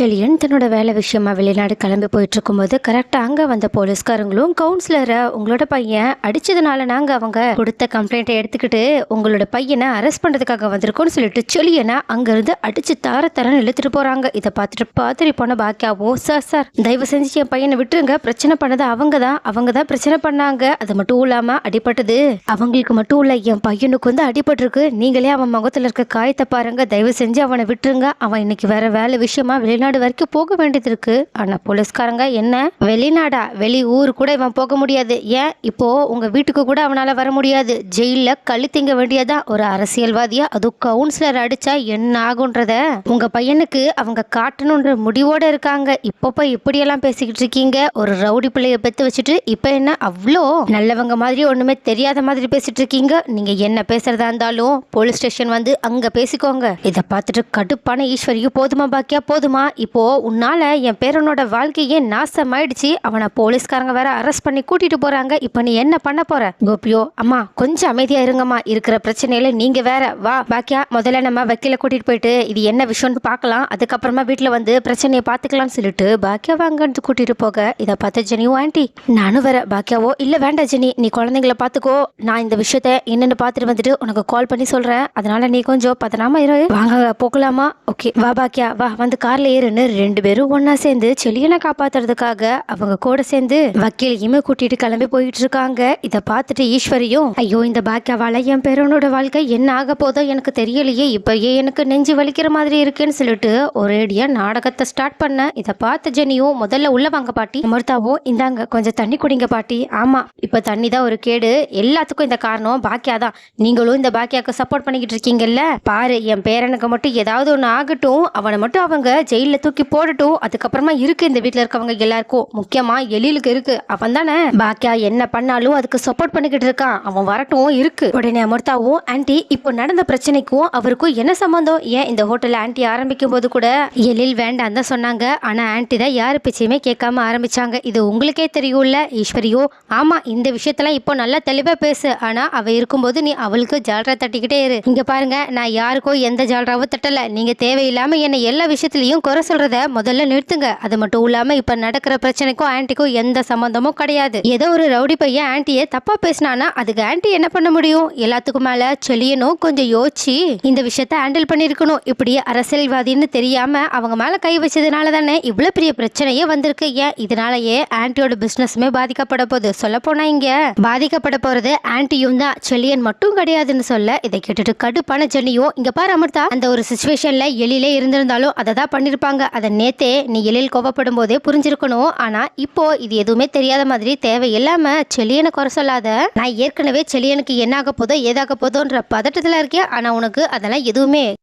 செழியன் தன்னோட வேலை விஷயமா வெளிநாடு கிளம்பி போயிட்டு இருக்கும்போது கரெக்டாக அங்கே வந்த போலீஸ்காரங்களும் கவுன்சிலரை உங்களோட பையன் அடிச்சதுனால நாங்கள் அவங்க கொடுத்த கம்ப்ளைண்ட்டை எடுத்துக்கிட்டு உங்களோட பையனை அரெஸ்ட் பண்ணுறதுக்காக வந்திருக்கோம்னு சொல்லிட்டு செழியனை அங்கேருந்து அடிச்சு தார தரன்னு இழுத்துட்டு போகிறாங்க இதை பார்த்துட்டு பாத்திரி போன பாக்கியாவோ சார் சார் தயவு செஞ்சு என் பையனை விட்டுருங்க. பிரச்சனை பண்ணது அவங்க தான். அவங்க தான் பிரச்சனை பண்ணாங்க. அது மட்டும் இல்லாமல் அடிபட்டது. அவங்களுக்கு மட்டும் இல்லை என் பையனுக்கு வந்து அடிபட்டிருக்கு. நீங்களே அவன் முகத்தில் இருக்க காயத்தை பாருங்க. தயவு செஞ்சு அவனை விட்டுருங்க. அவன் இன்னைக்கு வேற வேலை விஷயமா வெளிநாடு வரைக்கும் போக வேண்டியது இருக்கு. ஆனா போலீஸ்காரங்க என்ன? வெளிநாடா? வெளி ஊர் கூட இவன் போக முடியாது. ஏன்? இப்போ உங்க வீட்டுக்கு கூட அவனால வர முடியாது. ஜெயில கழி திங்க வேண்டியதா? ஒரு அரசியல்வாதியா? அதுவும் கவுன்சிலர் அடிச்சா என்ன ஆகுன்றத? உங்க பையனுக்கு அவங்க காட்டணுன்ற முடிவோட இருக்காங்க. இப்பப்ப போய் இப்படியெல்லாம் பேசிக்கிட்டு இருக்கீங்க. ஒரு ரவுடி பிள்ளைய பெத்து வச்சுட்டு இப்போ என்ன? அவ்வளோ நல்லவங்க மாதிரி ஒண்ணுமே தெரியாத மாதிரி பேசிட்டு இருக்கீங்க. நீங்க என்ன பேசுறதா இருந்தாலும் போலீஸ் ஸ்டேஷன் வந்து அங்க பேசிக்கோங்க. இதை பார்த்துட்டு கடுப்பான ஈஸ்வரியும் போதுமா பாக்கியா? போதுமா? இப்போது உன்னால் என் பேரனோட வாழ்க்கையே நாசமாயிடுச்சு. அவனை போலீஸ்காரங்க வேற அரெஸ்ட் பண்ணி கூட்டிட்டு போறாங்க. இப்போ நீ என்ன பண்ண போற? கோபியோ அம்மா கொஞ்சம் அமைதியா இருங்கம்மா. இருக்கிற பிரச்சனையில நீங்க வேற வா பாக்கியா முதல்ல நம்ம வக்கீல கூட்டிட்டு போயிட்டு இது என்ன விஷயம்னு பார்க்கலாம். அதுக்கப்புறமா வீட்டில் வந்து பிரச்சனையை பார்த்துக்கலாம்னு சொல்லிட்டு பாக்கியா வாங்கன்னு கூட்டிட்டு போக. இதை பார்த்த ஜெனியும் ஆண்டி நானும் வேற பாக்கியாவோ இல்லை வேண்டாம் ஜெனி நீ குழந்தைங்கள பார்த்துக்கோ. நான் இந்த விஷயத்த என்னென்னு பார்த்துட்டு வந்துட்டு உனக்கு கால் பண்ணி சொல்றேன். அதனால நீ கொஞ்சம் பதனாம இரு. வாங்க போகலாமா? ஓகே வா பாக்கியா வா வந்து கார்ல ஏறுன்னு ரெண்டு பேரும் ஒன்னா சேர்ந்து செலியனை காப்பாத்துறதுக்காக அவங்க கூட சேர்ந்து வக்கீலையுமே கூட்டிட்டு கிளம்பி போயிட்டு இருக்காங்க. இதை பார்த்துட்டு ஈஸ்வரியும் ஐயோ இந்த பாக்கியாவால என் பேரனோட வாழ்க்கை என்ன ஆக போதோ எனக்கு தெரியலையே. இப்பயே எனக்கு நெஞ்சு வலிக்கிற மாதிரி இருக்குன்னு சொல்லிட்டு ஒரேடியா நாடகத்தை ஸ்டார்ட் பண்ண. இதை பார்த்த ஜெனியும் முதல்ல உள்ள வாங்க பாட்டி. அமிர்தாவும் இந்தாங்க கொஞ்சம் தண்ணி குடிங்க பாட்டி. ஆமா இப்ப தண்ணி தான் ஒரு கேடு. எல்லாத்துக்கும் இந்த காரணம் பாக்கியா தான். நீங்களும் இந்த பாக்கியாக்கு சப்போர்ட் பண்ணிக்கிட்டு இருக்கீங்கல்ல. பாரு என் பேரனுக்கு மட்டும் ஏதாவது ஒன்று ஆகட்டும். அவனை மட்டும் அவங்க ஜெயிலில் தூக்கி போடட்டும் அதுக்கப்புறமா இருக்கு இந்த வீட்டில் இருக்கவங்க எல்லாருக்கும். முக்கியமா எழிலுக்கு இருக்கு. அவன் தானே? பாக்கியா என்ன பண்ணாலும் அதுக்கு சப்போர்ட் பண்ணிக்கிட்டு இருக்கான். அவன் வரட்டும் இருக்கு. உடனே அமர்த்தாவும் ஆன்ட்டி இப்போ நடந்த பிரச்சனைக்கும் அவருக்கும் என்ன சம்பந்தம்? ஏன் இந்த ஹோட்டல் ஆன்ட்டி ஆரம்பிக்கும் போது கூட? எழில் வேண்டாம் தான் சொன்னாங்க. ஆனா ஆன்ட்டி தான் யார் பேச்சையுமே கேட்காம ஆரம்பிச்சாங்க. இது உங்களுக்கே தெரியும்ல ஈஸ்வரியோ? ஆமா இந்த விஷயத்தெல்லாம் இப்போ நல்லா தெளிவா பேசு. ஆனா அவ இருக்கும்போது நீ அவளுக்கு ஜால்ரா தட்டிக்கிட்டே இரு. இங்க பாருங்க நான் யாருக்கோ எந்த ஜால்ராவும் தட்டல. நீங்க தேவையில்லாம என்ன எல்லா விஷயத்திலையும் குறை சொல்றத முதல்ல நிறுத்துங்க. அது மட்டும் இல்லாம இப்ப நடக்கிற பிரச்சனைக்கும் ஆன்ட்டிக்கும் எந்த சம்பந்தமும் கிடையாது. ஏதோ ஒரு ரவுடி பையன் ஆன்ட்டியை தப்பா பேசினானா அதுக்கு ஆன்ட்டி என்ன பண்ண முடியும்? எல்லாத்துக்கும் மேல செலியனும் கொஞ்சம் யோசிச்சு இந்த விஷயத்த ஹேண்டில் பண்ணிருக்கணும் இப்படி அரசியல்வாதின்னு தெரியாம அவங்க மேல கை வச்சதுனால தானே இவ்வளவு பெரிய பிரச்சனையே வந்திருக்கு. ஏன்? இதனாலயே ஆன்ட்டியோட பிசினஸுமே பாதிக்கப்பட போகுது. சொல்ல போனா இங்க பாதிக்கப்பட போறது ஆன்டியும் தான். செலியன் மட்டும் கிடையாதுன்னு சொல்ல இதை கேட்டுட்டு கடுப்பான ஜெனியும் இங்க பாரு அமிர்தா. அந்த ஒரு சுச்சுவேஷன்ல எழிலே இருந்திருந்தாலும் அதை தான் பண்ணிருப்பாங்க. அதை நேத்தே நீ எழில் கோபப்படும் போதே புரிஞ்சிருக்கணும். ஆனா இப்போ இது எதுவுமே தெரியாத மாதிரி தேவையில்லாம செலியனை குறை சொல்லாத. நான் ஏற்கனவே செலியனுக்கு என்ன ஆக போதோ ஏதாக போதோன்ற பதட்டத்துல இருக்கேன். ஆனா உனக்கு அதெல்லாம் எதுவுமே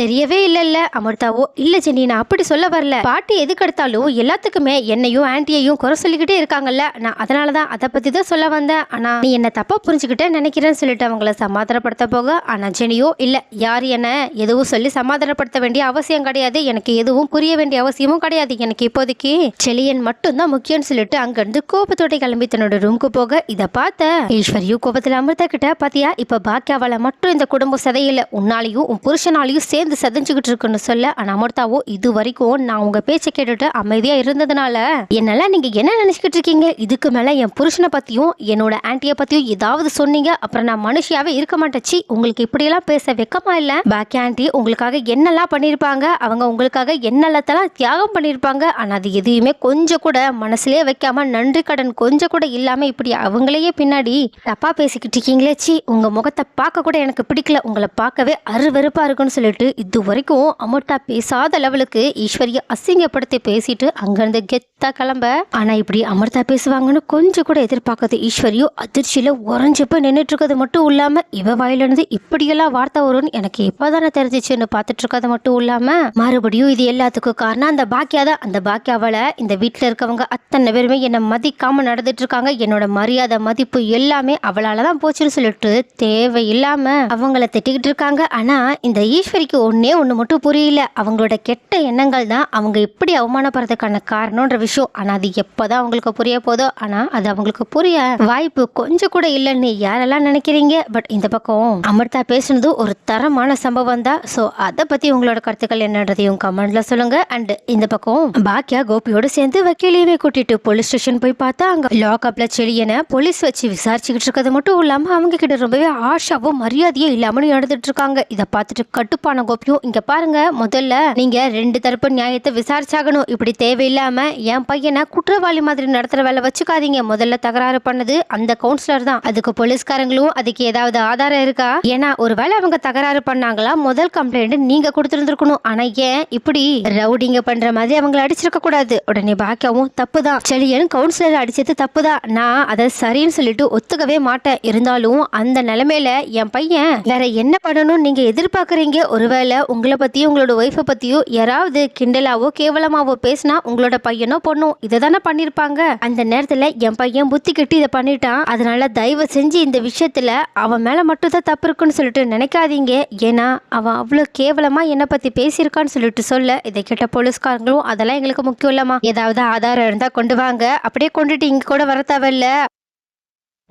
தெரியவே இல்லைல்ல. அமிர்தாவோ இல்லை ஜெனி நான் அப்படி சொல்ல வரல. பாட்டி எதுக்கு எடுத்தாலும் எல்லாத்துக்குமே என்னையும் ஆன்ட்டியையும் குறை சொல்லிக்கிட்டே இருக்காங்கல்ல. நான் அதனால தான் அதை பற்றி தான் சொல்ல வந்தேன். ஆனால் நீ என்ன தப்பாக புரிஞ்சுக்கிட்டே நினைக்கிறேன்னு சொல்லிட்டு அவங்கள சமாதானப்படுத்த போக ஆனால் ஜெனியோ இல்லை. யார் என்ன எதுவும் சொல்லி சமாதானப்படுத்த வேண்டிய அவசியம் கிடையாது. எனக்கு எதுவும் புரிய வேண்டிய அவசியமும் கிடையாது. எனக்கு இப்போதைக்கு செலியன் மட்டும்தான் முக்கியம்னு சொல்லிட்டு அங்கிருந்து கோபத்தோட கிளம்பி தன்னோட ரூமுக்கு போக இதை பார்த்த ஈஸ்வரியும் கோபத்தில் அமிர்தா கிட்ட பார்த்தியா இப்போ பாக்கியாவால் மட்டும் இந்த குடும்பம் சதையில உன்னாலையும் உன் புருஷனாலையும் சேர்ந்து சதைஞ்சுக்கிட்டு இருக்குன்னு சொல்ல ஆனா அமிர்தாவோ இது வரைக்கும் நான் உங்க பேச்சை கேட்டுட்டு அமைதியா இருந்ததுனால என்னெல்லாம் நீங்க என்ன நினைச்சுக்கிட்டு இருக்கீங்க? இதுக்கு மேல என் புருஷனை பத்தியும் என்னோட ஆன்ட்டியை பத்தியும் ஏதாவது சொன்னீங்க அப்புறம் நான் மனுஷியாவே இருக்க மாட்டேச்சு உங்களுக்கு இப்படியெல்லாம் பேச வெக்கமா இல்ல? பாக்கி ஆன்ட்டி உங்களுக்காக என்னெல்லாம் பண்ணியிருப்பாங்க அவங்க உங்களுக்காக என்னெல்லாம் தியாகம் பண்ணியிருப்பாங்க ஆனா அது எதையுமே கொஞ்சம் கூட மனசுலயே வைக்காம நன்றி கடன் கொஞ்சம் கூட இல்லாம இப்படி அவங்களையே பின்னாடி தப்பா பேசிக்கிட்டு இருக்கீங்களே சி உங்க முகத்தை பார்க்க கூட எனக்கு பிடிக்கல. உங்களை பார்க்கவே அருவருப்பா இருக்குன்னு சொல்லிட்டு இது வரைக்கும் அமிர்தா பேசாத லெவலுக்கு ஈஸ்வரியை அசிங்கப்படுத்தி பேசிட்டு அங்கிருந்து கெத்தா கிளம்ப. ஆனா இப்படி அமிர்தா பேசுவாங்கன்னு கொஞ்சம் கூட எதிர்பார்க்காத ஈஸ்வரியோ அதிர்ச்சியில உறைஞ்சு போய் நின்றுட்டு இருக்கிறது மட்டும் இல்லாம இவ வாயிலிருந்து இப்படியெல்லாம் வார்த்தை வரும்னு எனக்கு இப்போதானே தெரிஞ்சிச்சுன்னு பார்த்துட்டு இருக்கிறது மட்டும் இல்லாம மறுபடியும் இது எல்லாத்துக்கும் காரணம் அந்த பாக்கியா தான் அந்த பாக்கியாவால இந்த வீட்டில் இருக்கவங்க அத்தனை பேருமே என்னை மதிக்காம நடந்துட்டு இருக்காங்க என்னோட மரியாதை மதிப்பு எல்லாமே அவளால தான் போச்சுன்னு சொல்லிட்டு தேவையில்லாம அவங்கள திட்டிக்கிட்டு இருக்காங்க. ஆனா இந்த ஈஸ்வரிக்கு ஒன்றே ஒன்று மட்டும் புரியல. அவங்களோட கெட்ட எண்ணங்கள் தான் அவங்க இப்படி அவமானப்படுறதுக்கான காரணம்ன்ற விஷயம். ஆனால் அது எப்போதான் அவங்களுக்கு புரிய போதோ ஆனால் அது அவங்களுக்கு புரிய வாய்ப்பு கொஞ்சம் கூட இல்லைன்னு யாரெல்லாம் நினைக்கிறீங்க? பட் இந்த பக்கம் அமிர்தா பேசுனது ஒரு தரமான சம்பவம் தான். ஸோ அதை பற்றி உங்களோட கருத்துக்கள் என்னன்றதையும் கமெண்ட்ல சொல்லுங்க. அண்ட் இந்த பக்கம் பாக்கியா கோபியோட சேர்ந்து வக்கீலையுமே கூட்டிட்டு போலீஸ் ஸ்டேஷன் போய் பார்த்தா அங்கே லாக்அப்ல செழியனை போலீஸ் வச்சு விசாரிச்சுக்கிட்டு இருக்கிறது மட்டும் இல்லாமல் அவங்க கிட்ட ரொம்பவே ஆஷாவும் மரியாதையும் இல்லாமல் நடந்துட்டு இருக்காங்க. இதை பார்த்துட்டு கட்டுப்பான கோபியும் இங்க பாருங்க முதல்ல நீங்க ரெண்டு தரப்பு நியாயத்தை விசாரிச்சாகணும். இப்படி தேவையில்லாம என் பையனை குற்றவாளி மாதிரி நடத்துற வேலை வச்சுக்காதீங்க. முதல்ல தகராறு பண்ணது அந்த கவுன்சிலர் தான். அதுக்கு போலீஸ்காரங்களும் அதுக்கு ஏதாவது ஆதாரம் இருக்கா? ஏன்னா ஒருவேளை அவங்க தகராறு பண்ணாங்களா? முதல் கம்ப்ளைண்ட் நீங்க கொடுத்துருந்துருக்கணும். ஆனா ஏன் இப்படி ரவுடிங்க பண்ற மாதிரி அவங்கள அடிச்சிருக்க கூடாது? உடனே பாக்கியாவும் தப்பு தான். செழியன் கவுன்சிலர் அடிச்சது தப்பு தான். நான் அதை சரின்னு சொல்லிட்டு ஒத்துக்கவே மாட்டேன். இருந்தாலும் அந்த நிலைமையில என் பையன் வேற என்ன பண்ணணும் நீங்க எதிர்பார்க்கறீங்க? ஒருவேளை உங்களை பற்றியும் உங்களோட ஒய்ஃபை பற்றியோ யாராவது கிண்டலாவோ கேவலமாவோ பேசினா உங்களோட பையனோ பொண்ணும் இதை தானே பண்ணியிருப்பாங்க அந்த நேரத்தில் என் பையன் புத்தி கட்டி இதை பண்ணிட்டான். அதனால தயவு செஞ்சு இந்த விஷயத்தில் அவன் மேலே மட்டும் தான் தப்பு இருக்குன்னு சொல்லிட்டு நினைக்காதீங்க. ஏன்னா அவன் அவ்வளோ கேவலமாக என்னை பற்றி பேசியிருக்கான்னு சொல்லிட்டு சொல்ல இதை கேட்ட போலீஸ்காரங்களும் அதெல்லாம் எங்களுக்கு முக்கியம் இல்லம்மா. ஏதாவது ஆதாரம் இருந்தால் கொண்டு வாங்க. அப்படியே கொண்டுட்டு இங்கே கூட வர தேவையில்ல.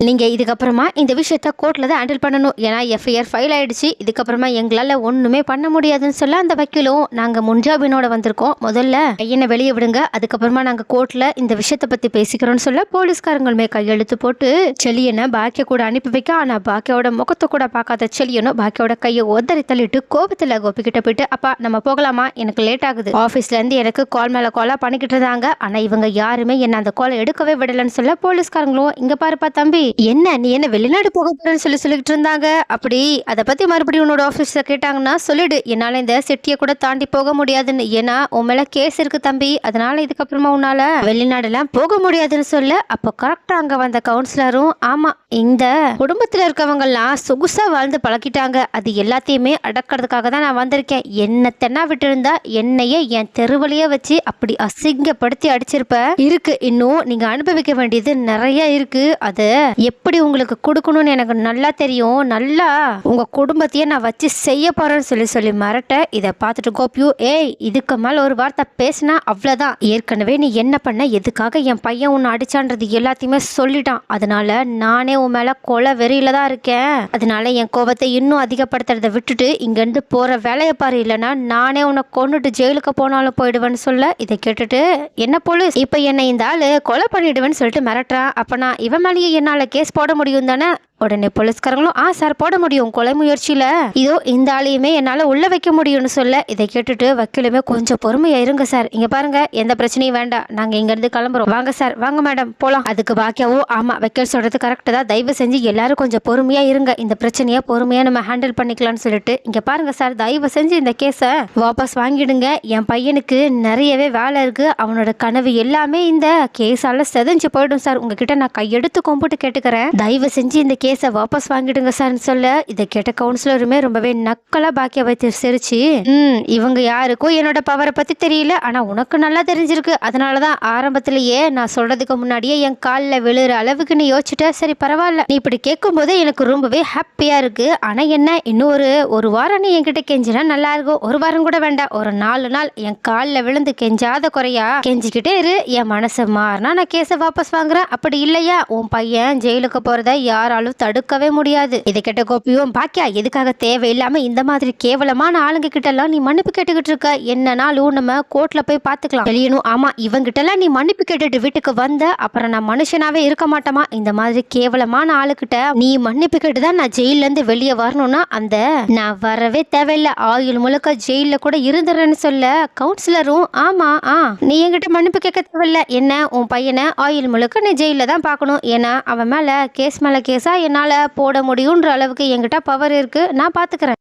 நீங்கள் இதுக்கப்புறமா இந்த விஷயத்த கோர்ட்டில் தான் ஹேண்டில் பண்ணணும். ஏன்னா எஃப்ஐஆர் ஃபைல் ஆகிடுச்சு இதுக்கப்புறமா எங்களால் ஒன்றுமே பண்ண முடியாதுன்னு சொல்ல அந்த வக்கீலும் நாங்கள் முன்ஜாமீனோட வந்திருக்கோம். முதல்ல பையனை வெளியே விடுங்க. அதுக்கப்புறமா நாங்கள் கோர்ட்டில் இந்த விஷயத்தை பற்றி பேசிக்கிறோம்னு சொல்ல போலீஸ்காரங்களுமே கையெழுத்து போட்டு செலியனை பாக்கிய கூட அனுப்பி வைக்க. ஆனால் பாக்கியோட முகத்தை கூட பார்க்காத செலியனும் பாக்கியோட கையை ஒதறி தள்ளிட்டு கோபத்தில் கோபிக்கிட்ட போயிட்டு அப்பா நம்ம போகலாமா? எனக்கு லேட் ஆகுது. ஆஃபீஸ்லேருந்து எனக்கு கால் மேலே காலாக பண்ணிக்கிட்டு இருந்தாங்க. ஆனால் இவங்க யாருமே என்னை அந்த காலை எடுக்கவே விடலன்னு சொல்ல போலீஸ்காரங்களும் இங்கே பாருப்பா தம்பி என்ன நீ என்ன வெளிநாடு போக போறேன்னு சொல்லி சொல்லிட்டு இருந்தாங்க? அப்படி அதை பத்தி மறுபடியும் உன்னோட ஆபீஸ்ல கேட்டாங்கன்னா சொல்லிடு. என்னால இந்த சிட்டியை கூட தாண்டி போக முடியாதுன்னு. ஏன்னா உன் மேல கேஸ் இருக்கு தம்பி. அதனால இதுக்கப்புறமா உன்னால வெளிநாடுலாம் போக முடியாதுன்னு சொல்ல. அப்போ கரெக்டா அங்க வந்த கவுன்சிலரும் ஆமா இந்த குடும்பத்துல இருக்கவங்க எல்லாம் சொகுசா வாழ்ந்து பழக்கிட்டாங்க அது எல்லாத்தையுமே அடக்கிறதுக்காக தான் நான் வந்திருக்கேன். என்ன தென்னா விட்டு இருந்தா என்னையே என் தெருவழியே வச்சு அப்படி அசிங்கப்படுத்தி அடிச்சிருப்ப. இருக்கு இன்னும் நீங்க அனுபவிக்க வேண்டியது நிறைய இருக்கு. அது எப்படி உங்களுக்கு கொடுக்கணும்னு எனக்கு நல்லா தெரியும். நல்லா உங்கள் குடும்பத்தையே நான் வச்சு செய்ய போகிறேன்னு சொல்லி சொல்லி மிரட்ட இதை பார்த்துட்டு கோப்பியூ ஏய் இதுக்கு மேலே ஒரு வார்த்தை பேசினா அவ்வளோதான் ஏற்கனவே நீ என்ன பண்ண? எதுக்காக என் பையன் உன்னை அடிச்சான்றது எல்லாத்தையுமே சொல்லிட்டான். அதனால நானே உன் மேலே கொலை வெறியில தான் இருக்கேன். அதனால என் கோபத்தை இன்னும் அதிகப்படுத்துறதை விட்டுட்டு இங்கேருந்து போகிற வேலையை பாரு. இல்லைன்னா நானே உன்னை கொண்டுட்டு ஜெயிலுக்கு போனாலும் போயிடுவேன்னு சொல்ல. இதை கேட்டுட்டு என்ன போலீஸ்? இப்போ என்னை இந்த ஆள் கொலை பண்ணிடுவேன்னு சொல்லிட்டு மிரட்டுறான். அப்போ நான் இவன் மேலேயே என்னால கேஸ் போட முடியும் தானே உடனே போலீஸ்காரங்களும் ஆ சார் போட முடியும். கொலை முயற்சியில். இதோ இந்த ஆளையுமே என்னால் உள்ளே வைக்க முடியும்னு சொல்ல. இதை கேட்டுட்டு வக்கீலுமே கொஞ்சம் பொறுமையாக இருங்க சார். இங்கே பாருங்க எந்த பிரச்சனையும் வேண்டாம். நாங்கள் இங்கேருந்து கிளம்புறோம். வாங்க சார். வாங்க மேடம். போகலாம் அதுக்கு பாக்கியாவோ? ஆமாம் வக்கீல் சொல்கிறது கரெக்டு தான். தயவு செஞ்சு எல்லாரும் கொஞ்சம் பொறுமையாக இருங்க. இந்த பிரச்சனையை பொறுமையாக நம்ம ஹேண்டில் பண்ணிக்கலாம்னு சொல்லிட்டு. இங்கே பாருங்க சார். தயவு செஞ்சு இந்த கேஸை வாபஸ் வாங்கிடுங்க. என் பையனுக்கு நிறையவே வேலை இருக்குது அவனோட கனவு எல்லாமே இந்த கேஸால செதஞ்சு போயிடும் சார். உங்ககிட்ட நான் கையெடுத்து கும்பிட்டு கேட்டுக்கிறேன். தயவு செஞ்சு இந்த கேஸை வாபஸ் வாங்கிடுங்க சார்னு சொல்ல இதை கேட்ட கவுன்சிலருமே ரொம்பவே நக்கலா பாக்கிய வைத்து சிரிச்சு ம் இவங்க யாருக்கும் என்னோட பவரை பற்றி தெரியல ஆனால் உனக்கு நல்லா தெரிஞ்சிருக்கு. அதனாலதான் ஆரம்பத்திலேயே நான் சொல்கிறதுக்கு முன்னாடியே என் காலில் விழுற அளவுக்கு நீ யோசிச்சுட்ட. சரி பரவாயில்ல. நீ இப்படி கேட்கும்போது எனக்கு ரொம்பவே ஹாப்பியாக இருக்குது ஆனால் என்ன இன்னும் ஒரு ஒரு வாரம் நீ என்கிட்ட கெஞ்சினா நல்லா இருக்கும். ஒரு வாரம் கூட வேண்டாம். ஒரு நாலு நாள் என் காலில் விழுந்து கெஞ்சாத குறையா கெஞ்சிக்கிட்டே இரு. என் மனசு மாறினா நான் கேஸை வாபஸ் வாங்குறேன். அப்படி இல்லையா? உன் பையன் ஜெயிலுக்கு போகிறத யாராலும் தடுக்கவே முடியாது. இதை கேட்ட கோபியும் பாக்கியா எதுக்காக தேவையில்லாம இந்த மாதிரி கேவலமான ஆளுங்க கிட்ட எல்லாம் நீ மன்னிப்பு கேட்டுக்கிட்டு இருக்க? என்னனாலும் நம்ம கோர்ட்ல போய் பாத்துக்கலாம். வெளியணும் ஆமா இவங்கிட்ட எல்லாம் நீ மன்னிப்பு கேட்டுட்டு வீட்டுக்கு வந்த அப்புறம் நான் மனுஷனாவே இருக்க மாட்டோமா? இந்த மாதிரி கேவலமான ஆளுகிட்ட நீ மன்னிப்பு கேட்டு தான் நான் ஜெயில இருந்து வெளியே வரணும்னா அந்த நான் வரவே தேவையில்ல. ஆயுள் முழுக்க ஜெயில கூட இருந்துறேன்னு சொல்ல கவுன்சிலரும் ஆமா ஆ நீ என்கிட்ட மன்னிப்பு கேட்க தேவையில்ல. என்ன உன் பையனை ஆயுள் முழுக்க நீ ஜெயில தான் பார்க்கணும் ஏன்னா அவன் மேல கேஸ் மேல கேஸா என்னால் போட முடியுன்ற அளவுக்கு என்கிட்ட பவர் இருக்கு. நான் பார்த்துக்கிறேன்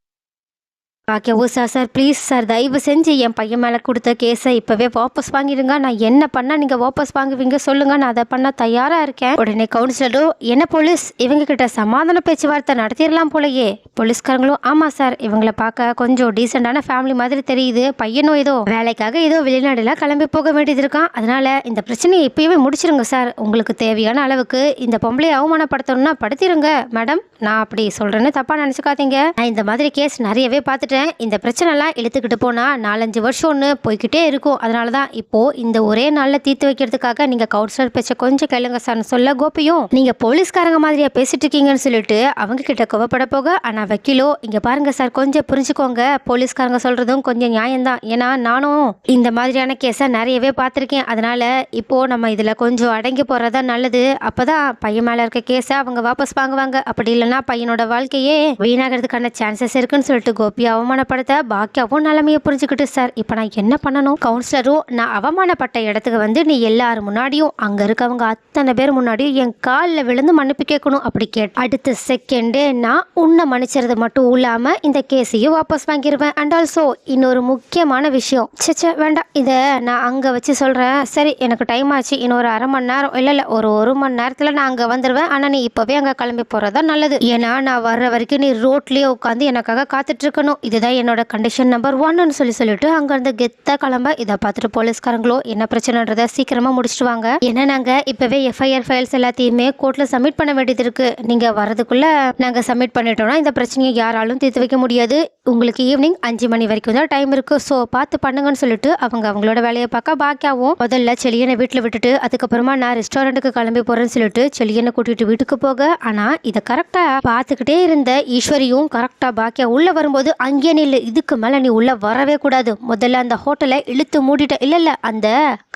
okay sir sir please sir தயவு செஞ்சு என் பையன் மேலே கொடுத்த கேஸை இப்போவே வாபஸ் வாங்கிடுங்க. நான் என்ன பண்ணால் நீங்கள் வாபஸ் வாங்குவீங்க சொல்லுங்கள் நான் அதை பண்ண தயாராக இருக்கேன். உடனே கவுன்சிலரும் என்ன போலீஸ்? இவங்க கிட்ட சமாதான பேச்சுவார்த்தை நடத்திடலாம் போலயே. போலீஸ்காரங்களும் ஆமாம் சார் இவங்கள பார்க்க கொஞ்சம் டீசெண்டான ஃபேமிலி மாதிரி தெரியுது. பையனும் ஏதோ வேலைக்காக ஏதோ வெளிநாடுலாம் கிளம்பி போக வேண்டியது இருக்கான். அதனால இந்த பிரச்சனையை இப்பயே முடிச்சிருங்க சார். உங்களுக்கு தேவையான அளவுக்கு இந்த பொம்பளையை அவமானப்படுத்தணும்னா படுத்திருங்க. மேடம் நான் அப்படி சொல்கிறேன்னு தப்பாக நினச்சிக்காதீங்க. நான் இந்த மாதிரி கேஸ் நிறையவே பார்த்துட்டு சொல்லிட்டேன் இந்த பிரச்சனைலாம் இழுத்துக்கிட்டு போனால் நாலஞ்சு வருஷம்னு போய்க்கிட்டே இருக்கும். அதனால தான் இப்போது இந்த ஒரே நாளில் தீர்த்து வைக்கிறதுக்காக நீங்கள் கவுன்சிலர் பேச்ச கொஞ்சம் கேளுங்க சார்னு சொல்ல கோபியும் நீங்கள் போலீஸ்காரங்க மாதிரியா பேசிட்டு இருக்கீங்கன்னு சொல்லிட்டு அவங்க கிட்ட கோவப்பட போக ஆனால் வக்கீலோ இங்கே பாருங்க சார் கொஞ்சம் புரிஞ்சுக்கோங்க. போலீஸ்காரங்க சொல்கிறதும் கொஞ்சம் நியாயம்தான். ஏன்னா நானும் இந்த மாதிரியான கேஸை நிறையவே பார்த்துருக்கேன். அதனால் இப்போது நம்ம இதில் கொஞ்சம் அடங்கி போகிறதா நல்லது. அப்போ தான் பையன் மேலே இருக்க கேஸை அவங்க வாபஸ் வாங்குவாங்க. அப்படி இல்லைன்னா பையனோட வாழ்க்கையே வீணாகிறதுக்கான சான்சஸ் இருக்குன்னு சொல்லிட்டு கோபியாவும் அவமானப்படுத்த பாக்கியாவும் நிலைமையை புரிஞ்சுக்கிட்டு சார் இப்போ நான் என்ன பண்ணணும்? கவுன்சிலரும் நான் அவமானப்பட்ட இடத்துக்கு வந்து நீ எல்லாரும் முன்னாடியும் அங்கே இருக்கவங்க அத்தனை பேர் முன்னாடியும் என் காலில் விழுந்து மன்னிப்பு கேட்கணும். அப்படி கேட் அடுத்த செகண்டே நான் உன்னை மன்னிச்சிறது மட்டும் இல்லாமல் இந்த கேஸையும் வாபஸ் வாங்கிடுவேன் அண்ட் ஆல்சோ இன்னொரு முக்கியமான விஷயம். சச்சே வேண்டாம். இதை நான் அங்கே வச்சு சொல்கிறேன் சரி எனக்கு டைம் ஆச்சு. இன்னொரு அரை மணி நேரம் இல்லை இல்லை ஒரு ஒரு மணி நேரத்தில் நான் அங்கே வந்துடுவேன் ஆனால் நீ இப்போவே அங்கே கிளம்பி போகிறதா நல்லது. ஏன்னா நான் வர்ற வரைக்கும் நீ ரோட்லேயே உட்காந்து எனக்காக காத்துட்ருக்கணும் இது இதுதான் என்னோட கண்டிஷன் நம்பர் ஒன்னு சொல்லி சொல்லிட்டு அங்கேருந்து கெத்த கிளம்ப. இதை பார்த்துட்டு போலீஸ்காரங்களோ என்ன பிரச்சனைன்றத சீக்கிரமாக முடிச்சிட்டு வாங்க. ஏன்னா நாங்கள் இப்போவே எஃப்ஐஆர் ஃபைல்ஸ் எல்லாத்தையுமே கோர்ட்டில் சப்மிட் பண்ண வேண்டியது இருக்குது நீங்கள் வரதுக்குள்ளே நாங்கள் சப்மிட் பண்ணிட்டோம்னா இந்த பிரச்சனையை யாராலும் தீர்த்து வைக்க முடியாது. உங்களுக்கு ஈவினிங் அஞ்சு மணி வரைக்கும் தான் டைம் இருக்குது ஸோ பார்த்து பண்ணுங்கன்னு சொல்லிட்டு அவங்க அவங்களோட வேலையை பார்க்க பாக்கியாவும் முதல்ல செளியனை வீட்டில் விட்டுட்டு அதுக்கப்புறமா நான் ரெஸ்டாரண்ட்டுக்கு கிளம்பி போகிறேன்னு சொல்லிட்டு செளியனை கூட்டிகிட்டு வீட்டுக்கு போக. ஆனால் இதை கரெக்டாக பார்த்துக்கிட்டே இருந்த ஈஸ்வரியும் கரெக்டாக பாக்கியா உள்ளே வரும்போது இங்கே நில்லு இதுக்கு மேலே நீ உள்ளே வரவே கூடாது. முதல்ல அந்த ஹோட்டலை இழுத்து மூடிட்ட இல்லை இல்லை அந்த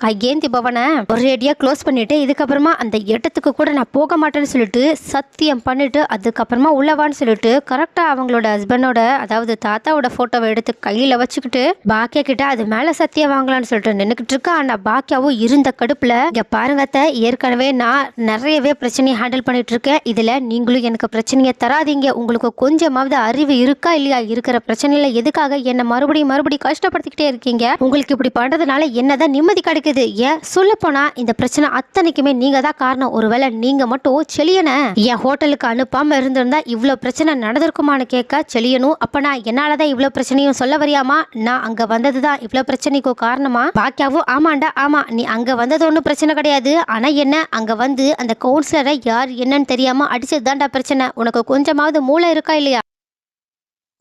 கையேந்தி பவனை ஒரேடியாக க்ளோஸ் பண்ணிவிட்டு இதுக்கப்புறமா அந்த இடத்துக்கு கூட நான் போக மாட்டேன்னு சொல்லிட்டு சத்தியம் பண்ணிவிட்டு அதுக்கப்புறமா உள்ளவான்னு சொல்லிட்டு கரெக்டாக அவங்களோட ஹஸ்பண்டோட அதாவது தாத்தாவோட ஃபோட்டோவை எடுத்து கையில் வச்சுக்கிட்டு பாக்கியா கிட்ட அது மேலே சத்தியம் வாங்கலாம்னு சொல்லிட்டு நின்றுக்கிட்டு இருக்கா. ஆனால் பாக்கியாவும் இருந்த கடுப்பில் இங்கே பாருங்க ஏற்கனவே நான் நிறையவே பிரச்சனையை ஹேண்டில் பண்ணிட்டு இருக்கேன். இதில் நீங்களும் எனக்கு பிரச்சனையை தராதீங்க. உங்களுக்கு கொஞ்சமாவது அறிவு இருக்கா இல்லையா? இருக்கிற பிரச்சனை பிரச்சனையில எதுக்காக என்ன மறுபடியும் மறுபடியும் கஷ்டப்படுத்திக்கிட்டே இருக்கீங்க? உங்களுக்கு இப்படி பண்ணுறதுனால என்னதான் நிம்மதி கிடைக்குது. ஏன்? சொல்ல போனா இந்த பிரச்சனை அத்தனைக்குமே நீங்க தான் காரணம். ஒருவேளை நீங்க மட்டும் செலியனை என் ஹோட்டலுக்கு அனுப்பாம இருந்திருந்தா இவ்வளோ பிரச்சனை நடந்திருக்குமான்னு கேட்க செலியனும் அப்ப நான் என்னாலதான் இவ்வளோ பிரச்சனையும் சொல்ல வரியாமா? நான் அங்க வந்தது தான் இவ்வளோ பிரச்சனைக்கும் காரணமா? பாக்கியாவும் ஆமாண்டா ஆமா. நீ அங்க வந்தது ஒன்றும் பிரச்சனை கிடையாது. ஆனா என்ன? அங்க வந்து அந்த கவுன்சிலரை யார் என்னன்னு தெரியாம அடிச்சது தான்டா பிரச்சனை. உனக்கு கொஞ்சமாவது மூளை இருக்கா இல்லையா?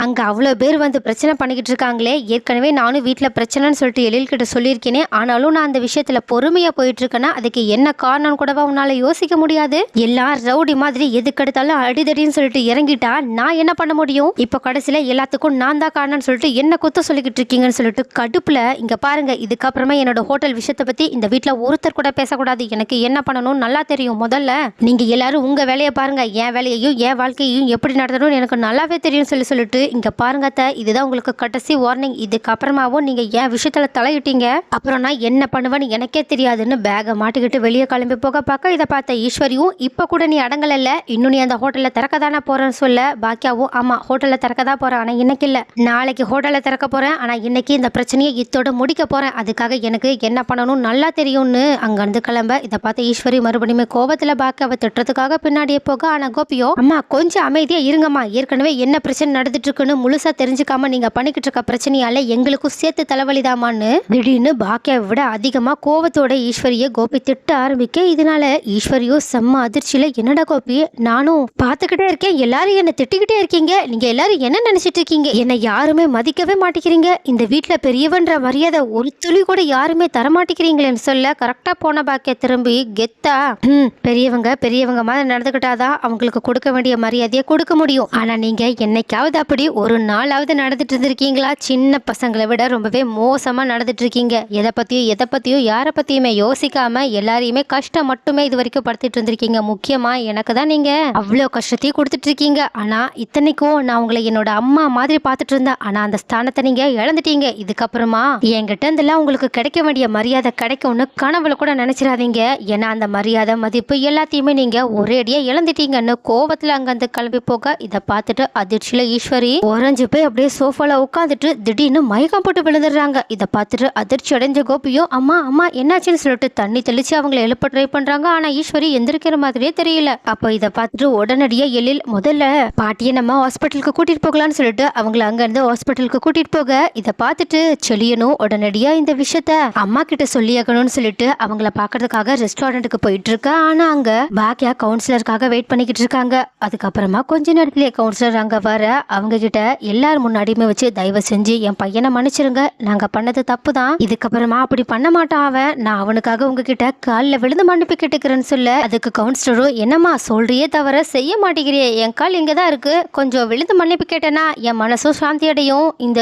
அங்கே அவ்வளோ பேர் வந்து பிரச்சனை பண்ணிக்கிட்டு இருக்காங்களே. ஏற்கனவே நானும் வீட்டில் பிரச்சனைன்னு சொல்லிட்டு எழில்கிட்ட சொல்லியிருக்கேனே. ஆனாலும் நான் அந்த விஷயத்தில் பொறுமையாக போயிட்டுருக்கேன்னா அதுக்கு என்ன காரணம் கூடவா உன்னால் யோசிக்க முடியாது? எல்லாம் ரவுடி மாதிரி எதுக்கெடுத்தாலும் அடிதடின்னு சொல்லிட்டு இறங்கிட்டா நான் என்ன பண்ண முடியும்? இப்போ கடைசியில் எல்லாத்துக்கும் நான் தான் காரணம்னு சொல்லிட்டு என்ன குத்த சொல்லிக்கிட்டு இருக்கீங்கன்னு சொல்லிட்டு கடுப்பில் இங்கே பாருங்க இதுக்கப்புறமா என்னோட ஹோட்டல் விஷயத்தை பற்றி இந்த வீட்டில் ஒருத்தர் கூட பேசக்கூடாது. எனக்கு என்ன பண்ணணும்னு நல்லா தெரியும் முதல்ல. நீங்கள் எல்லாரும் உங்கள் வேலையை பாருங்கள் என் வேலையையும் என் வாழ்க்கையையும் எப்படி நடத்தணும்னு எனக்கு நல்லாவே தெரியும் சொல்லி சொல்லிட்டு இங்கே பாருங்க அத்தை, இதுதான் உங்களுக்கு கடைசி வார்னிங் இதுக்கப்புறமாவும் நீங்கள் என் விஷயத்தில் தலையிட்டீங்க? அப்புறம் நான் என்ன பண்ணுவேன்னு எனக்கே தெரியாதுன்னு பேகை மாட்டிக்கிட்டு வெளியே கிளம்பி போக பார்க்க இதை பார்த்த ஈஸ்வரியும் இப்போ கூட நீ அடங்கல இன்னும் நீ அந்த ஹோட்டலில் திறக்க தானே போகிறேன்னு சொல்ல? பாக்கியாவும் ஆமாம் ஹோட்டலில் திறக்க தான் போகிறேன் ஆனால் இன்னைக்கு இல்லை. நாளைக்கு ஹோட்டலில் திறக்க போகிறேன் ஆனால் இன்னைக்கு இந்த பிரச்சனையை இத்தோட முடிக்க போகிறேன் அதுக்காக எனக்கு என்ன பண்ணணும் நல்லா தெரியும்னு அங்கேருந்து கிளம்ப. இதை பார்த்த ஈஸ்வரி மறுபடியும் கோபத்துல பாக்கியாவை திட்டுறதுக்காக பின்னாடியே போக. ஆனால் கோபியோ அம்மா கொஞ்சம் அமைதியாக இருங்கம்மா. ஏற்கனவே என்ன பிரச்சனை நடந்துட்டு இருக்குன்னு முழுசா தெரிஞ்சுக்காம நீங்க பண்ணிக்கிட்டு இருக்க பிரச்சனையால எங்களுக்கும் சேர்த்து தலைவலிதாமான்னு திடீர்னு பாக்கியாவை விட அதிகமா கோவத்தோட ஈஸ்வரிய கோபி திட்ட ஆரம்பிக்க இதனால ஈஸ்வரியோ செம்ம அதிர்ச்சியில என்னடா கோபி நானும் பார்த்துக்கிட்டே இருக்கேன். எல்லாரும் என்ன திட்டிக்கிட்டே இருக்கீங்க. நீங்க எல்லாரும் என்ன நினைச்சிட்டு இருக்கீங்க? என்னை யாருமே மதிக்கவே மாட்டேங்கிறீங்க. இந்த வீட்டில் பெரியவன்ற மரியாதை ஒரு துளி கூட யாருமே தரமாட்டேங்கிறீங்களேன்னு சொல்ல கரெக்டா போன பாக்கிய திரும்பி கெத்தா "ம், பெரியவங்க பெரியவங்க மாதிரி நடந்துக்கிட்டாதான் அவங்களுக்கு கொடுக்க வேண்டிய மரியாதையை கொடுக்க முடியும். ஆனா நீங்க என்னைக்காவது அப்படி ஒரு நாளாவது நடந்துட்டு இருந்திருக்கீங்களா? சின்ன பசங்களை விட ரொம்பவே மோசமாக நடந்துட்டு இருக்கீங்க. எதை பற்றியும் எதை பற்றியும் யாரை பற்றியுமே யோசிக்காம எல்லாரையுமே கஷ்டம் மட்டுமே இது வரைக்கும் படுத்திட்டு இருந்திருக்கீங்க. முக்கியமா எனக்கு தான் நீங்க அவ்வளோ கஷ்டத்தையும் கொடுத்துட்டு இருக்கீங்க. ஆனா இத்தனைக்கும் நான் உங்களை என்னோட அம்மா மாதிரி பார்த்துட்டு இருந்தேன். ஆனா அந்த ஸ்தானத்தை நீங்க இழந்துட்டீங்க. இதுக்கப்புறமா என்கிட்ட இருந்தெல்லாம் உங்களுக்கு கிடைக்க வேண்டிய மரியாதை கிடைக்கும்னு கனவுல கூட நினைச்சிடாதீங்க. ஏன்னா அந்த மரியாதை மதிப்பு எல்லாத்தையுமே நீங்க ஒரேடியா இழந்துட்டீங்கன்னு கோபத்தில் அங்கிருந்து கிளம்பி போக இதை பார்த்துட்டு அதிர்ச்சியில ஈஸ்வரி உறைஞ்சு போய் அப்படியே சோஃபால உட்காந்துட்டு திடீர்னு மயக்கம் போட்டு விழுந்துடுறாங்க. இதை பார்த்துட்டு அதிர்ச்சி அடைஞ்ச கோபியும் அம்மா அம்மா என்னாச்சுன்னு சொல்லிட்டு தண்ணி தெளிச்சு அவங்கள எழுப்ப ட்ரை பண்றாங்க. ஆனா ஈஸ்வரி எந்திரிக்கிற மாதிரியே தெரியல. அப்ப இதை பார்த்துட்டு உடனடியா எழில் முதல்ல பாட்டியை நம்ம ஹாஸ்பிட்டலுக்கு கூட்டிட்டு போகலாம்னு சொல்லிட்டு அவங்கள அங்க இருந்து ஹாஸ்பிட்டலுக்கு கூட்டிட்டு போக. இதை பார்த்துட்டு செழியனும் உடனடியா இந்த விஷயத்த அம்மா கிட்ட சொல்லியாகணும்னு சொல்லிட்டு அவங்கள பாக்குறதுக்காக ரெஸ்டாரண்ட்டுக்கு போயிட்டு இருக்கா. ஆனா அங்க பாக்கியா கவுன்சிலருக்காக வெயிட் பண்ணிக்கிட்டு இருக்காங்க. அதுக்கப்புறமா கொஞ்ச நேரத்திலேயே கவுன்சிலர் அங்க வர. அவங்க கிட்ட எல்லார் முன்னாடியுமே வச்சு தயவு செஞ்சு என் பையனை மன்னிச்சிருங்க. நாங்க பண்ணது தப்பு தான் இதுக்கப்புறமா அப்படி பண்ண மாட்டான் அவன். நான் அவனுக்காக உங்ககிட்ட காலில் விழுந்து மன்னிப்பு கேட்டுக்கிறேன்னு சொல்ல அதுக்கு கவுன்சிலரும் என்னம்மா சொல்றியே தவிர செய்ய மாட்டேங்கிறியே. என் கால் இங்கதான் இருக்கு. கொஞ்சம் விழுந்து மன்னிப்பு கேட்டேன்னா என் மனசும் சாந்தி அடையும். இந்த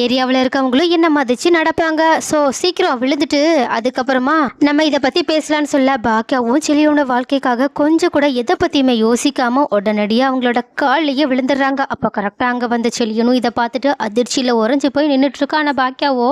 ஏரியாவில் இருக்கவங்களும் என்ன மதிச்சு நடப்பாங்க. ஸோ சீக்கிரம் விழுந்துட்டு அதுக்கப்புறமா நம்ம இதை பத்தி பேசலாம்னு சொல்ல பாக்கியாவும் செலியோட வாழ்க்கைக்காக கொஞ்சம் கூட எதை பத்தியுமே யோசிக்காம உடனடியாக அவங்களோட கால்லயே விழுந்துடுறாங்க. அப்போ கரெக்டாக அங்கே வந்த செழியனும் இதை பார்த்துட்டு அதிர்ச்சியில் உறைஞ்சி போய் நின்றுட்டுருக்கா ஆனால் பாக்கியாவோ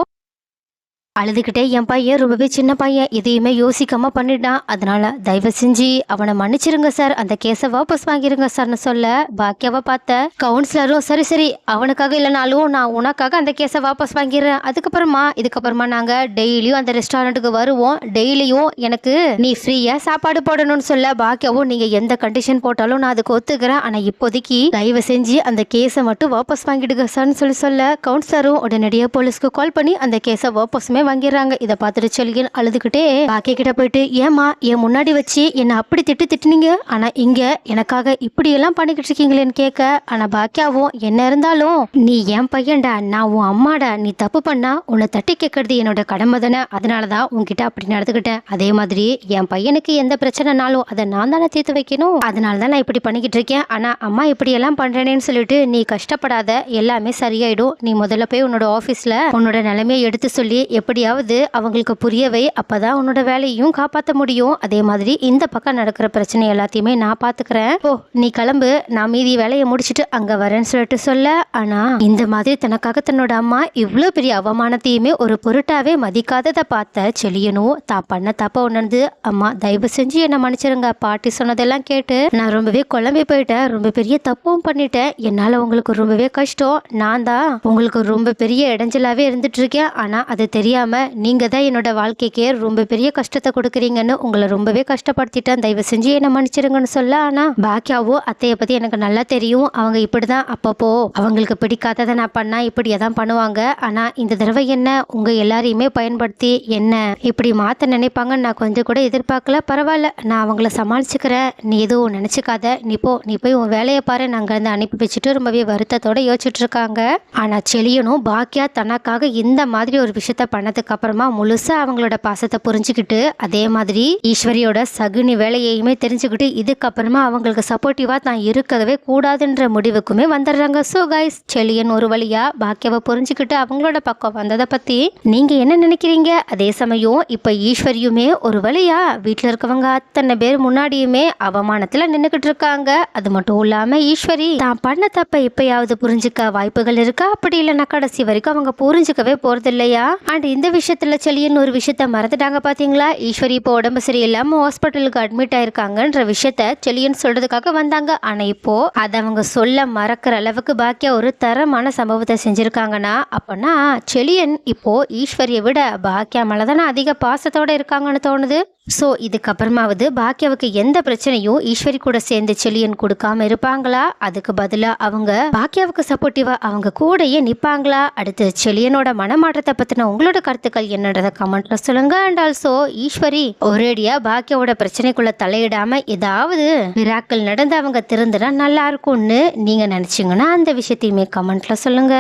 அழுதுகிட்டே என் பையன் ரொம்பவே சின்ன பையன். எதையுமே யோசிக்காம பண்ணிட்டான். அதனால தயவு செஞ்சு அவனை மன்னிச்சிருங்க சார். அந்த கேஸை வாபஸ் வாங்கிருங்க சார்னு சொல்ல பாக்கியாவை பார்த்த கவுன்சிலரும் சரி சரி. அவனுக்காக இல்லைனாலும் நான் உனக்காக அந்த கேஸை வாபஸ் வாங்கிடுறேன். அதுக்கப்புறமா இதுக்கப்புறமா நாங்கள் டெய்லியும் அந்த ரெஸ்டாரண்ட்டுக்கு வருவோம். டெய்லியும் எனக்கு நீ ஃப்ரீயாக சாப்பாடு போடணும்னு சொல்ல பாக்கியாவும் நீங்கள் எந்த கண்டிஷன் போட்டாலும் நான் அதுக்கு ஒத்துக்கிறேன். ஆனால் இப்போதைக்கு தயவு செஞ்சு அந்த கேஸை மட்டும் வாபஸ் வாங்கிடுங்க சார்னு சொல்லி சொல்ல கவுன்சிலரும் உடனடியாக போலீஸ்க்கு கால் பண்ணி அந்த கேஸை வாபஸுமே வாங்கிடுறாங்க. இதை பார்த்துட்டு செல்கின் அழுதுகிட்டே பாக்கிய கிட்ட போயிட்டு ஏமா என் முன்னாடி வச்சு என்னை அப்படி திட்டு திட்டுனீங்க? ஆனா இங்க எனக்காக இப்படி எல்லாம் பண்ணிக்கிட்டு இருக்கீங்களேன்னு கேட்க ஆனா பாக்கியாவும் என்ன இருந்தாலும் நீ என் பையன்டா நான் உன் அம்மாடா நீ தப்பு பண்ணா உன்னை தட்டி கேட்கறது என்னோட கடமை தானே. அதனால தான் உன்கிட்ட அப்படி நடந்துக்கிட்டேன். அதே மாதிரி என் பையனுக்கு எந்த பிரச்சனைனாலும் அதை நான் தானே தீர்த்து வைக்கணும். அதனால தான் நான் இப்படி பண்ணிக்கிட்டு இருக்கேன். ஆனா அம்மா இப்படி எல்லாம் பண்றேனேன்னு சொல்லிட்டு நீ கஷ்டப்படாத எல்லாமே சரியாயிடும். நீ முதல்ல போய் உன்னோட ஆஃபீஸில் உன்னோட நிலைமையை எடுத்து சொல்லி எப்படி எப்படியாவது அவங்களுக்கு புரியவை அப்போ தான் உன்னோட வேலையும் காப்பாற்ற முடியும். அதே மாதிரி இந்த பக்கம் நடக்கிற பிரச்சனை எல்லாத்தையுமே நான் பார்த்துக்கிறேன் ஓ நீ கிளம்பு. நான் மீதி வேலையை முடிச்சுட்டு அங்கே வரேன்னு சொல்லிட்டு சொல்ல. ஆனால் இந்த மாதிரி தனக்காக தன்னோட அம்மா இவ்வளோ பெரிய அவமானத்தையுமே ஒரு பொருட்டாவே மதிக்காததை பார்த்த செழியனும் தான் பண்ண தப்ப உணர்ந்து அம்மா தயவு செஞ்சு என்னை மன்னிச்சிருங்க. பாட்டி சொன்னதெல்லாம் கேட்டு நான் ரொம்பவே குழம்பி போயிட்டேன். ரொம்ப பெரிய தப்பும் பண்ணிட்டேன். என்னால் உங்களுக்கு ரொம்பவே கஷ்டம். நான் தான் உங்களுக்கு ரொம்ப பெரிய இடைஞ்சலாகவே இருந்துட்டு இருக்கேன். ஆனால் அது தெரியாம நீங்க தான் என்னோட வாழ்க்கைக்கே ரொம்ப பெரிய கஷ்டத்தை கொடுக்குறீங்கன்னு உங்களை ரொம்பவே கஷ்டப்படுத்திட்டேன். தயவு செஞ்சு என்னை மன்னிச்சிருங்கன்னு சொல்ல. ஆனால் பாக்கியாவோ அத்தையை பற்றி எனக்கு நல்லா தெரியும். அவங்க இப்படி தான் அப்பப்போ அவங்களுக்கு பிடிக்காததை நான் பண்ணா இப்படியே தான் பண்ணுவாங்க. ஆனால் இந்த தடவை என்ன உங்கள் எல்லாரையுமே பயன்படுத்தி என்ன இப்படி மாற்ற நினைப்பாங்கன்னு நான் கொஞ்சம் கூட எதிர்பார்க்கல. பரவாயில்ல நான் அவங்கள சமாளிச்சுக்கிறேன். நீ எதுவும் நினச்சிக்காத. நீ போ நீ போய் உன் வேலையை பாரு. நாங்கள் இருந்து அனுப்பி வச்சுட்டு ரொம்பவே வருத்தத்தோடு யோசிச்சுட்டு இருக்காங்க. ஆனால் செலியனும் பாக்கியா தனக்காக இந்த மாதிரி ஒரு விஷயத்த பண்ண அப்புறமா முழுசா அவங்களோட பாசத்தை புரிஞ்சுக்கிட்டு அதே மாதிரி ஈஸ்வரியோட சகுனி வேலையையுமே தெரிஞ்சுக்கிட்டு இதுக்கப்புறமா அவங்களுக்கு சப்போர்ட்டிவா தான் இருக்கவே கூடாதுன்ற முடிவுக்குமே வந்துடுறாங்க. ஸோ கைஸ் செலியன் ஒரு வழியா பாக்கியாவை புரிஞ்சுக்கிட்டு அவங்களோட பக்கம் வந்ததை பத்தி நீங்க என்ன நினைக்கிறீங்க? அதே சமயம் இப்ப ஈஸ்வரியுமே ஒரு வழியா வீட்டில் இருக்கவங்க அத்தனை பேர் முன்னாடியுமே அவமானத்துல நின்றுக்கிட்டு இருக்காங்க. அது மட்டும் இல்லாம ஈஸ்வரி தான் பண்ண தப்ப இப்பயாவது புரிஞ்சுக்க வாய்ப்புகள் இருக்கா? அப்படி இல்லைன்னா கடைசி வரைக்கும் அவங்க புரிஞ்சுக்கவே போறது இல்லையா அண்ட் இந்த விஷயத்துல செலியன் ஒரு விஷயத்த மறந்துட்டாங்க பார்த்தீங்களா ஈஸ்வரி இப்போ உடம்பு சரியில்லாமல் ஹாஸ்பிட்டலுக்கு அட்மிட் ஆயிருக்காங்கன்ற விஷயத்த செலியன் சொல்கிறதுக்காக வந்தாங்க. ஆனால் இப்போது அதை அவங்க சொல்ல மறக்கிற அளவுக்கு பாக்கியா ஒரு தரமான சம்பவத்தை செஞ்சுருக்காங்கன்னா அப்போனா செலியன் இப்போது ஈஸ்வரியை விட பாக்கியா மேலதானே அதிக பாசத்தோடு இருக்காங்கன்னு தோணுது. ஸோ இதுக்கப்புறமாவது பாக்கியாவுக்கு எந்த பிரச்சனையும் ஈஸ்வரி கூட சேர்ந்து செலியன் கொடுக்காம இருப்பாங்களா? அதுக்கு பதிலாக அவங்க பாக்கியாவுக்கு சப்போர்ட்டிவாக அவங்க கூடயே நிற்பாங்களா அடுத்து செலியனோட மனமாற்றத்தை பற்றின உங்களோட கருத்துக்கள் என்னன்றதை கமெண்ட்ல சொல்லுங்க. அண்ட் ஆல்சோ ஈஸ்வரி ஒரேடியாக பாக்கியாவோட பிரச்சனைக்குள்ள தலையிடாம ஏதாவது விராக்கள் நடந்து அவங்க திருந்துனா நல்லா இருக்கும்னு நீங்க நினைச்சீங்கன்னா அந்த விஷயத்தையுமே கமெண்ட்ல சொல்லுங்க.